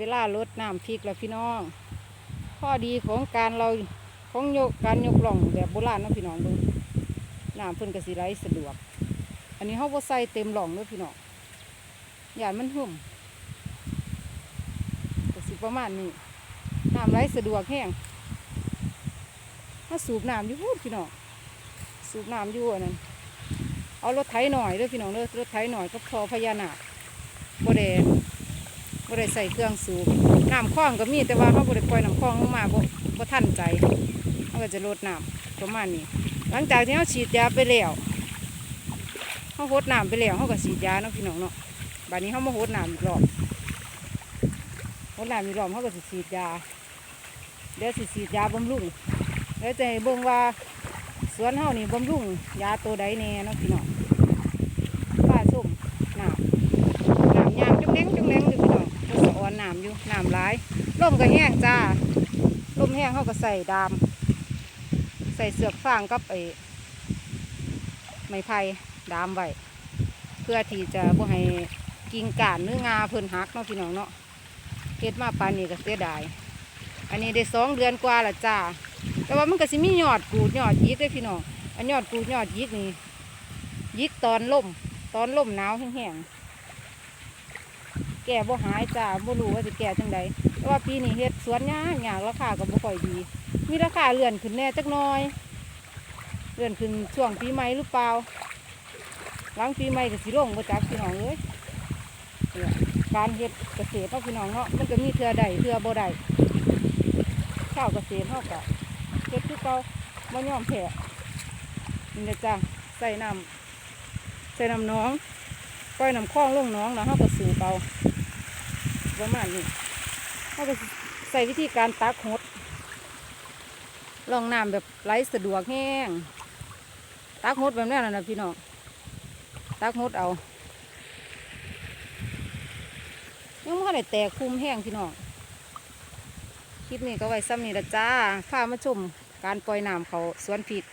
เวลาลดน้ำพริกแล้วพี่น้อง ข้อดีของการเราของยกการยกล่องแบบโบราณนะพี่น้องเบิ่งน้ำเพิ่นก็สิไหลสะดวก อันนี้เฮาบ่ใส่เต็มหล่องเด้อพี่น้องอย่านมันหุ่มก็สิประมาณนี้น้ำไหลสะดวกแห้งถ้าสูบน้ำอยู่พูดพี่น้องสูบน้ำอยู่อันนั้นเอารถไถหน่อยเด้อพี่น้องเด้อรถไถหน่อยก็พอพญานาคบ่ได้ บ่ได้ใส่เครื่องสูบน้ำคลองก็มีแต่ว่าเขาบ่ได้ปล่อยน้ำคลองลงมาบ่บ่ทันใจเขาก็จะลดน้ำประมาณนี้ หลังจากที่เขาฉีดยาไปแล้วเขาหดน้ำไปแล้วเขาก็ฉีดยาเนาะพี่น้องเนาะบัดนี้เขามาหดน้ำอีกรอบหดน้ำอีกรอบเขาก็สิฉีดยาเดี๋ยวสิฉีดยาบำรุงแล้วจะให้เบิ่งว่าสวนเฮานี่บำรุงยาตัวใดแน่เนาะพี่น้องป้าส้มน้ำ ลมก็แห้งจ้าลมแห้งเขาก็ใส่ดาม ใส่เสือกฟางกับไอ้ไม้ไผ่ดามไว้เพื่อที่จะบ่ให้กิ่งก่านหรืองาเพิ่นหักเนาะพี่น้องเนาะเฮ็ดมาปานนี้ก็เสียดายอันนี้ได้สองเดือนกว่าละจ้า แต่ว่ามันก็สิมียอดกูดยอดยิกเด้พี่น้องอันยอดกูดยอดยิกนี่ยิกตอนล่มตอนล่มหนาวแห้งๆ แก่บ่หายจ้าบ่รู้ว่าจะแก่จังใดแต่ว่าปีนี้เฮ็ดสวนยากยากราคาก็บ่ค่อยดี มีราคาเลื่อนขึ้นแน่จักหน้อย เลื่อนขึ้นช่วงปีใหม่หรือเปล่า หลังปีใหม่ก็สิลงมาจากพี่น้องเอ้ยการเฮ็ดเกษตรเนาพี่น้องเนาะมันก็มีเทือใดเทือบ่ใดข้าวเกษตรเฮาก็เฮ็ดคือเก่าบ่ยอมแพ้นี่นะจ้ะใส่น้ำใส่น้ำน้องปล่อยน้ำคลองลงน้องแล้วเฮาก็สูบเอา ประมาณนี้เฮาก็ใส่วิธีการตักหดลองน้ำแบบไหลสะดวกแห้งตักหดแบบนี้นะพี่น้องตักหดเอายังไม่ได้แตกคุมแห้งพี่น้องคลิปนี้ก็ไว้ซ้ำนี่ละจ้าพามาชมการปล่อยน้ำเขาสวนผิด